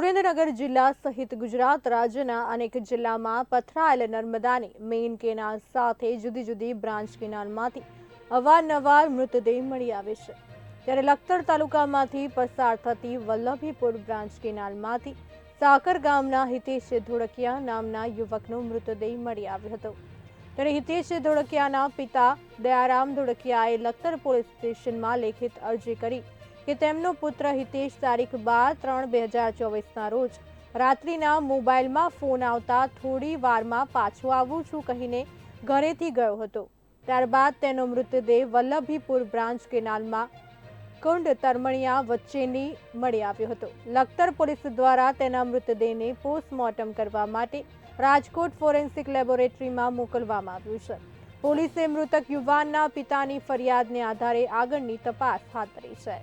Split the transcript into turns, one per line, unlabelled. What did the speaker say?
સુરેન્દ્રનગર જિલ્લા સહિત ગુજરાત રાજ્યના અનેક જિલ્લામાં પથરાયેલ નર્મદાની મેઇન કેનાલ સાથે જુદી જુદી બ્રાન્ચ કેનાલમાંથી અવારનવાર મૃતદેહ મળી આવે છે. ત્યારે લખતર તાલુકામાંથી પસાર થતી વલ્લભીપુર બ્રાન્ચ કેનાલમાંથી સાકર ગામના હિતેશ ધોળકિયા નામના યુવકનો મૃતદેહ મળી આવ્યો હતો. ત્યારે હિતેશ ધોળકિયાના પિતા દયારામ ધોળકિયાએ લખતર પોલીસ સ્ટેશનમાં લેખિત અરજી કરી કે તેમનો પુત્ર હિતેશ તારીખ બાર ત્રણ બે હજાર ચોવીસના રોજ રાત્રિના મોબાઈલમાં ફોન આવતા થોડી વારમાં પાછો આવું છું કહીને ઘરેથી ગયો હતો. ત્યારબાદ તેનો મૃતદેહ વલ્લભીપુર બ્રાન્ચ કેનાલમાં કુંડ તરમણિયા વચ્ચેની મળી આવ્યો હતો. લખતર પોલીસ દ્વારા તેના મૃતદેહને પોસ્ટમોર્ટમ કરવા માટે રાજકોટ ફોરેન્સિક લેબોરેટરીમાં મોકલવામાં આવ્યું છે. પોલીસે મૃતક યુવાનના પિતાની ફરિયાદને આધારે આગળની તપાસ હાથ ધરી છે.